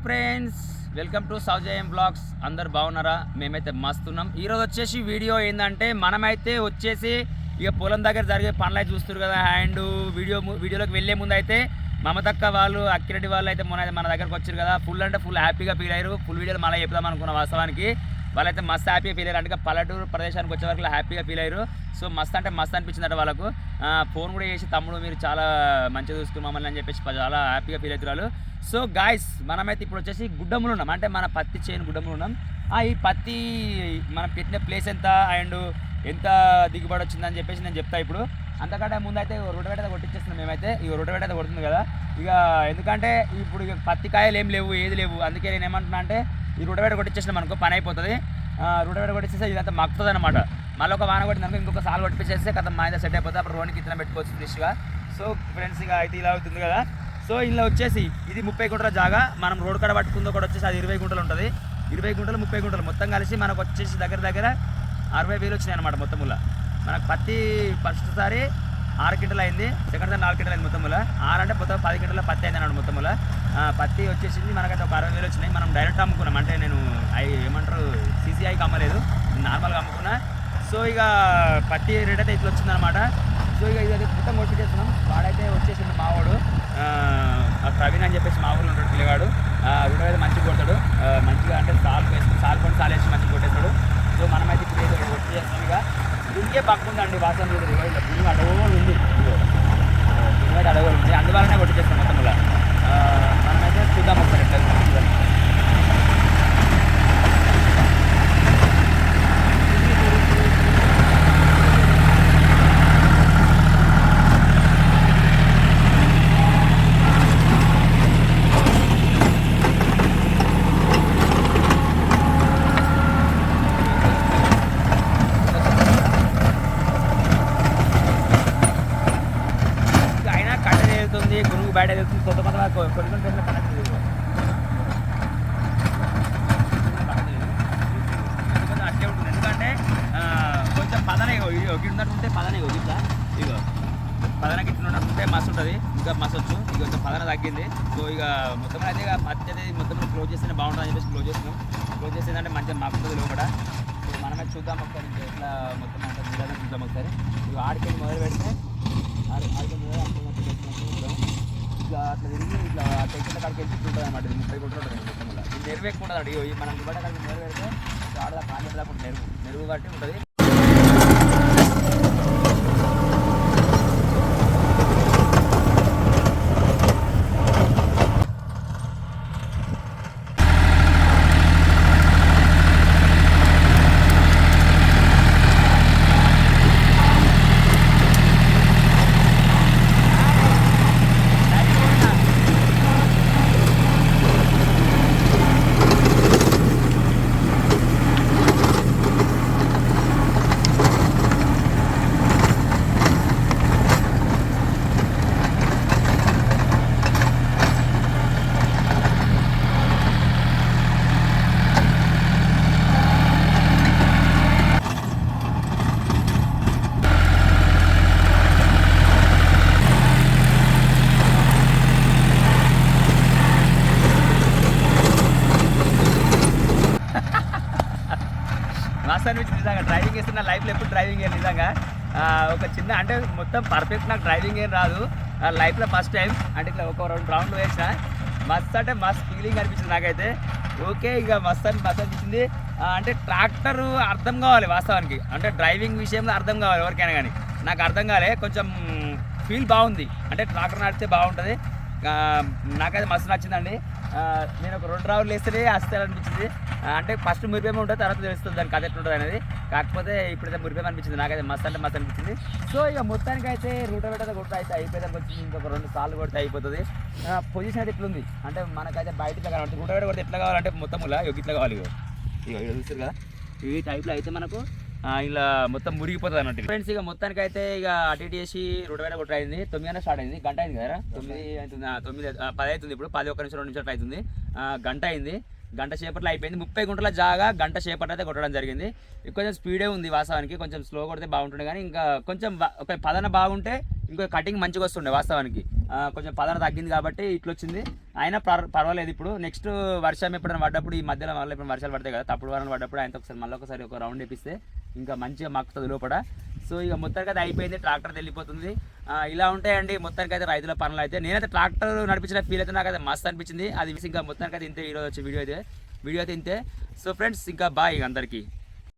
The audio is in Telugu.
Hi friends welcome to Saujayam blogs అందరు బాగున్నారా? మేమైతే మస్తున్నాం. ఈరోజు వచ్చేసి వీడియో ఏంటంటే మనమైతే వచ్చేసి ఇక పొలం దగ్గర జరిగే పనులు చూస్తారు కదా. అండ్ వీడియో వీడియోలోకి వెళ్ళే ముందు అయితే మమతక్క వాళ్ళు అక్కిరెడ్డి వాళ్ళు అయితే మొన్న మన దగ్గరకు వచ్చారు కదా. ఫుల్ అంటే ఫుల్ హ్యాపీగా ఫీల్ అయ్యారు. ఫుల్ వీడియోలు మళ్ళీ చెప్దాం అనుకున్న వాస్తవానికి. వాళ్ళైతే మస్తు హ్యాపీగా ఫీల్ అయ్యారు. అంటే పల్లెటూరు ప్రదేశానికి వచ్చే వరకు హ్యాపీగా ఫీల్ అయ్యారు. సో మస్తు అంటే మస్తు అనిపించిందట వాళ్ళకు. ఫోన్ కూడా చేసి తమ్ముడు మీరు చాలా మంచిగా చూసుకుని మమ్మల్ని అని చెప్పేసి చాలా హ్యాపీగా ఫీల్ అవుతున్నారు సో గాయస్ మనమైతే ఇప్పుడు వచ్చేసి గుడ్డములు ఉన్నాం. అంటే మన పత్తి చేయని గుడ్డములు ఉన్నాం. ఈ పత్తి మనం పెట్టిన ప్లేస్ ఎంత? అండ్ ఎంత దిగుబడి వచ్చిందని చెప్పేసి నేను చెప్తా ఇప్పుడు. అంతకంటే ముందైతే రొట్టెవేట కొట్టించేస్తున్నాం మేమైతే. ఈ రొట్టెవేట అయితే కొడుతుంది కదా. ఇక ఎందుకంటే ఇప్పుడు ఇక పత్తి కాయలు ఏం లేవు ఏది లేవు. అందుకే నేను ఏమంటున్నా అంటే ఈ రొట్టెవేట కొట్టించేసినాం అనుకో పని అయిపోతుంది. రొట్టెవేట కొట్టించేస్తే ఇదంతా మక్కుతుంది అనమాట మళ్ళీ ఒక వాన కొట్టింది అనుకో ఇంకొక సాల్ కొట్టించేస్తే కథ మా సెట్ అయిపోతుంది అప్పుడు రోడ్కి ఇతర పెట్టుకోవచ్చు ఫ్రెష్గా సో ఫ్రెండ్స్ ఇక అయితే ఇలా అవుతుంది కదా. సో ఇలా వచ్చేసి ఇది ముప్పై గుంటల జాగా. మనం రోడ్ కడ పట్టుకుందో కూడా వచ్చేసి అది ఇరవై గుంటలు ఉంటుంది. ఇరవై గుంటలు ముప్పై గుంటలు. మొత్తం కలిసి మనకు వచ్చేసి దగ్గర దగ్గర అరవై వేలు వచ్చినాయి అనమాట మొత్తంలో మనకు పత్తి ఫస్ట్ సారి ఆరు కింటలు అయింది. సెకండ్ సారి నాలుగు కింటలు అయింది మొత్తంలో ఆరు అంటే మొత్తం పది కింటల పత్తి అయింది అన్నాడు మొత్తంలో పత్తి వచ్చేసింది మనకైతే ఒక అరవై వేలు వచ్చినాయి. మనం డైరెక్ట్ అమ్ముకున్నాం. అంటే నేను అవి ఏమంటారు సీసీఐకి అమ్మలేదు. నార్మల్గా అమ్ముకున్నా. సో ఇక పత్తి రేట్ అయితే ఇట్లా వచ్చిందనమాట సో ఇక ఇది మొత్తం కొట్టించేస్తున్నాం వాడైతే వచ్చేసింది మావాడు ప్రవీణ్ అని చెప్పేసి మా ఊళ్ళో ఉంటాడు పిల్లగాడు. రెండు అయితే మంచిగా కొడతాడు. మంచిగా అంటే సాల్ వేసుకుని సాల్ కొని సాల్ వేసి మంచిగా కొట్టేస్తాడు. సో మనమైతే ఇప్పుడు ఏదో ఇంకే పక్కుందండి వాసన చూడదు ఇక ఇట్లా బిల్లు అడవులు ఉంది. ఇదిగో. ఆ, అడవులు ఉంది అందువల్లనే కొట్టించేస్తాం మొత్తం మనమైతే చూద్దాం ఒకసారి. ఎట్లా ఉంటుందో. ఇంకా అయినా కట్ట వెళ్తుంది గురువు బయట వెళ్తుంది కొన్ని కొన్ని ప్లేస్లో కనెక్ట్ లేదు కొంచెం అట్లే ఉంటుంది. ఎందుకంటే కొంచెం పదనే ఇగో ఇగో గిట్ల ఉన్నట్టు ఉంటే పదనే ఇగో ఇట్లా. ఇగో పదన గిట్ల ఉంటే మస్తు ఉంటుంది. ఇంకా మస్తు వచ్చు. ఇక కొంచెం పదన తగ్గింది. సో ఇక మొత్తం అయితే ఇక పత్తి అనేది మొత్తం క్లోజ్ చేస్తేనే బాగుంటుంది అని చెప్పేసి క్లోజ్ చేస్తున్నాం. క్లోజ్ చేసేదంటే మంచిగా మాకుంటుంది లోపల. సో మనమే చూద్దాం ఒకసారి ఇంకా ఎట్లా మొత్తం అంతా చూద్దాం ఒకసారి. ఇక ఆడికి మొదలు పెడితే ఆడి- ఆడికి మొదలు ఇట్లా అట్లా తిరిగి ఇట్లా టెక్కిన కాడికి వెళ్ళి ఉంటుంది అనమాట ఇది ముప్పై గుంటలు ఉంటుంది మొత్తంలో ఇది నెరువు ఎక్కువ ఉంటుంది అడిగి మనం ఇవ్వడానికి కాడికి నెరువు పెడితే ఆడదా కాళ్ళు దాకా నెరువు నెరువు బట్టి ఉంటుంది. మస్తు అనిపించింది నిజంగా డ్రైవింగ్ చేస్తున్న లైఫ్లో ఎప్పుడు డ్రైవింగ్ చేయాలి నిజంగా. ఒక చిన్న అంటే మొత్తం పర్ఫెక్ట్ నాకు డ్రైవింగ్ ఏం రాదు. లైఫ్లో ఫస్ట్ టైం అంటే ఇట్లా ఒక రెండు రౌండ్లు వేసిన. మస్త్ అంటే మస్త్ ఫీలింగ్ అనిపించింది నాకైతే. ఓకే ఇక మస్త్ అని మస్త్ అనిపించింది. అంటే ట్రాక్టర్ అర్థం కావాలి వాస్తవానికి. అంటే డ్రైవింగ్ విషయంలో అర్థం కావాలి ఎవరికైనా కానీ. నాకు అర్థం కాలే కొంచెం ఫీల్ బాగుంది. అంటే ట్రాక్టర్ నడితే బాగుంటుంది. నాకైతే మస్తు నచ్చిందండి. నేను ఒక రెండు రావులు వేస్తేనే వస్తుంది అనిపించింది అంటే ఫస్ట్ మురిపేమ ఉంటుంది తర్వాత తెలుస్తుంది దానికి కథ ఎట్లుంటుంది అనేది. కాకపోతే ఇప్పుడైతే మురిపేమ అనిపించింది నాకైతే మస్తు అంటే మస్తు అనిపించింది. సో ఇక మొత్తానికి అయితే రూట పెట్టద కొట్టు అయితే అయిపోయేదానికి వచ్చింది ఇంకొక రెండు సార్లు కొడితే అయిపోతుంది. పొజిషన్ అయితే ఇట్లుంది అంటే మనకైతే బయట ఇట్లా కనబడుతుంది రూట పెట్ట కొడితే ఎట్లా కావాలంటే మొత్తం ఇలా ఇట్లా కావాలి ఇక ఇగో చూస్తారు కదా? ఈ టైప్లో అయితే మనకు ఇలా మొత్తం మురిగిపోతుంది అన్నట్టు. ఫ్రెండ్స్ ఇక మొత్తానికి అయితే ఇక అటు ఇటు చేసి రోడ్డు వేల కొట్టు అయింది. తొమ్మిది స్టార్ట్ అయింది. గంట అయింది కదా? తొమ్మిది అవుతుంది. తొమ్మిది పది అవుతుంది ఇప్పుడు. పది ఒక్క నిమిషం రెండు నిమిషాలు అవుతుంది. గంట అయింది. గంట సేపట్లో అయిపోయింది. ముప్పై గుంటల జాగా గంట సేపట్లో అయితే కొట్టడం జరిగింది. కొంచెం స్పీడే ఉంది వాస్తవానికి. కొంచెం స్లో కొడితే బాగుంటుండే కానీ ఇంకా కొంచెం ఒక పదన బాగుంటే ఇంకో కటింగ్ మంచిగా వస్తుండే వాస్తవానికి. కొంచెం పదన తగ్గింది కాబట్టి ఇట్లా వచ్చింది అయినా పర్వాలేదు ఇప్పుడు. నెక్స్ట్ వర్షం ఎప్పుడైనా పడ్డప్పుడు ఈ మధ్యలో మళ్ళీ ఇప్పుడు వర్షాలు పడతాయి కదా తప్పుడు వారాలు పడ్డప్పుడు ఆయనతో ఒకసారి మళ్ళీ ఒకసారి ఒక రౌండ్ వేపిస్తే ఇంకా మంచిగా మక్కుతుంది లోపల. సో ఇక మొత్తానికి అయితే అయిపోయింది ట్రాక్టర్ వెళ్ళిపోతుంది ఇలా ఉంటాయండి మొత్తానికి అయితే రైతుల పనులు అయితే. నేనైతే ట్రాక్టర్ నడిపించిన ఫీల్ అయితే నాకు అయితే మస్తు అనిపించింది. అది ఇంకా మొత్తానికి అయితే ఇంతే ఈరోజు వచ్చే వీడియో అయితే. వీడియో అయితే ఇంతే. సో ఫ్రెండ్స్ ఇంకా బాయ్ అందరికీ.